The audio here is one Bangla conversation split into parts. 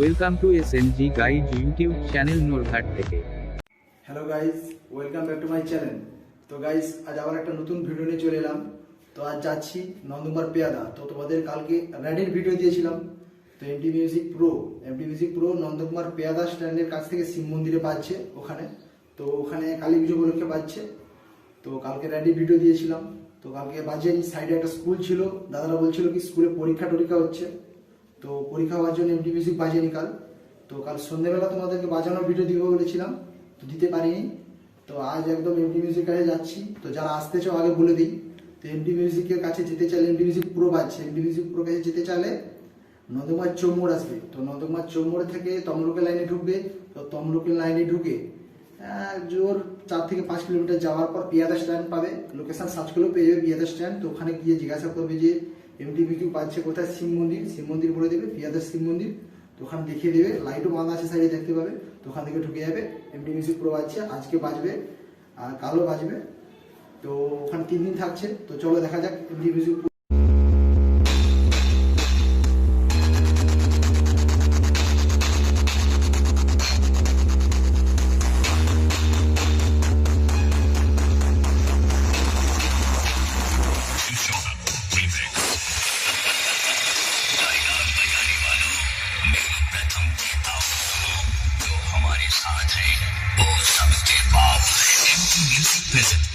Welcome to S N G guide YouTube channel Narghat থেকে। Hello guys welcome back to my channel তো গাইজ আজ আবার একটা নতুন ভিডিও নিয়ে চলে এলাম। তো আজ যাচ্ছি নন্দকুমার পেয়াদা। তো তোমাদের কালকে র্যাডির ভিডিও দিয়েছিলাম। তো MT music pro MT music pro Nandakumar Piyada স্ট্যান্ডের কাছ থেকে শিব মন্দিরে পাচ্ছে ওখানে। তো ওখানে কালী পুজো উপলক্ষে পাচ্ছে। তো কালকে র্যাডি ভিডিও দিয়েছিলাম। তো কালকে বাজে সাইডে একটা স্কুল ছিল। দাদারা বলছিল কি স্কুলে পরীক্ষা টরীক্ষা হচ্ছে। তো পরীক্ষা হওয়ার জন্য এমটি মিউজিক বাজেনি কাল। তো কাল সন্ধ্যেবেলা তোমাদেরকে বাজানোর ভিডিও দিব বলেছিলাম, তো দিতে পারিনি। তো আজ একদম এমটি মিউজিক কাছে যাচ্ছি। তো যারা আসতে চাও আগে বলে দিই, তো এমটি মিউজিকের কাছে যেতে চাইলে এমটি মিউজিক পুরো বাজছে। এমটি মিউজিক পুরো কাছে যেতে চাইলে নন্দকুমার চৌমোড় আসবে। তো নন্দকুমার চৌমোড় থেকে তমলুকের লাইনে ঢুকবে। তো তমলুকের লাইনে ঢুকে জোর চার থেকে পাঁচ কিলোমিটার যাওয়ার পর পিয়াদা স্ট্যান্ড পাবে। লোকেশন সার্চ করলেও পেয়ে যাবে পিয়াদা স্ট্যান্ড তো ওখানে গিয়ে জিজ্ঞাসা করবে যে এমটিভি কিউ পাচ্ছে কোথায়? শিব মন্দির। শিব মন্দির বলে দেবে, পিয়াদের শিব মন্দির। তো ওখানে দেখিয়ে দেবে লাইটও বাঁধা আছে সাইডে দেখতে পাবে। তো ওখান থেকে ঢুকে যাবে এমটি মিউজিক প্রো বাজছে, আজকে বাজবে, আর কালও বাজবে। তো ওখানে তিন দিন থাকছে। তো চলো দেখা যাক এমটি মিউজিক সাথে ও সামতে পাও MT music present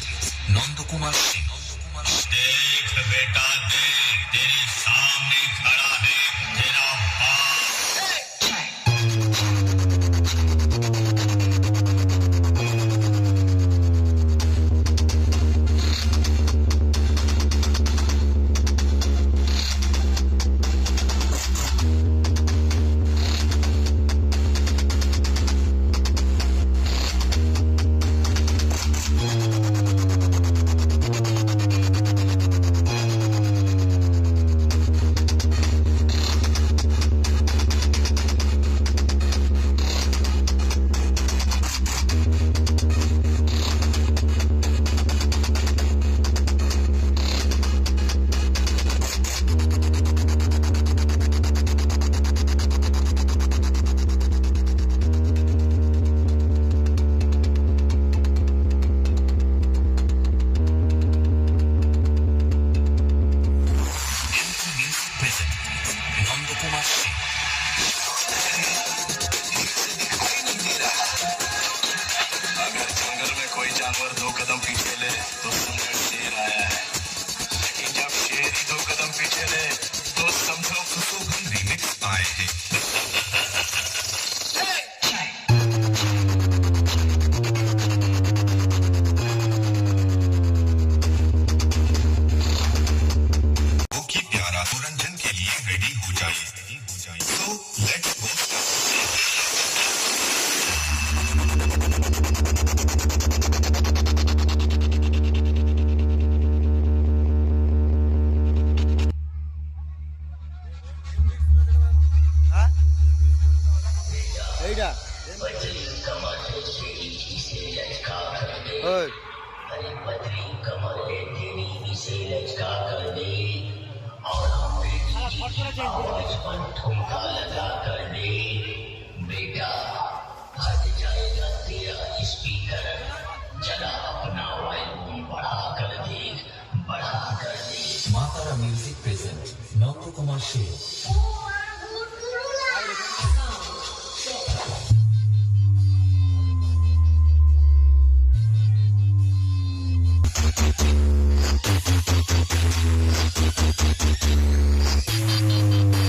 Nandakumar Singh. Nandakumar দেখ বেটা দেখ। जानवर दो कदम पीछे ले तो समझो शेर आया है। लेकिन जब शेर दो कदम पीछे ले Good. बेटा हट जाएगा तेरा स्पीकर जरा अपना वॉल्यूम बढ़ा कर देख बढ़ा कर देख माता म्यूज़िक प्रेजेंट नवरो フフフフフ。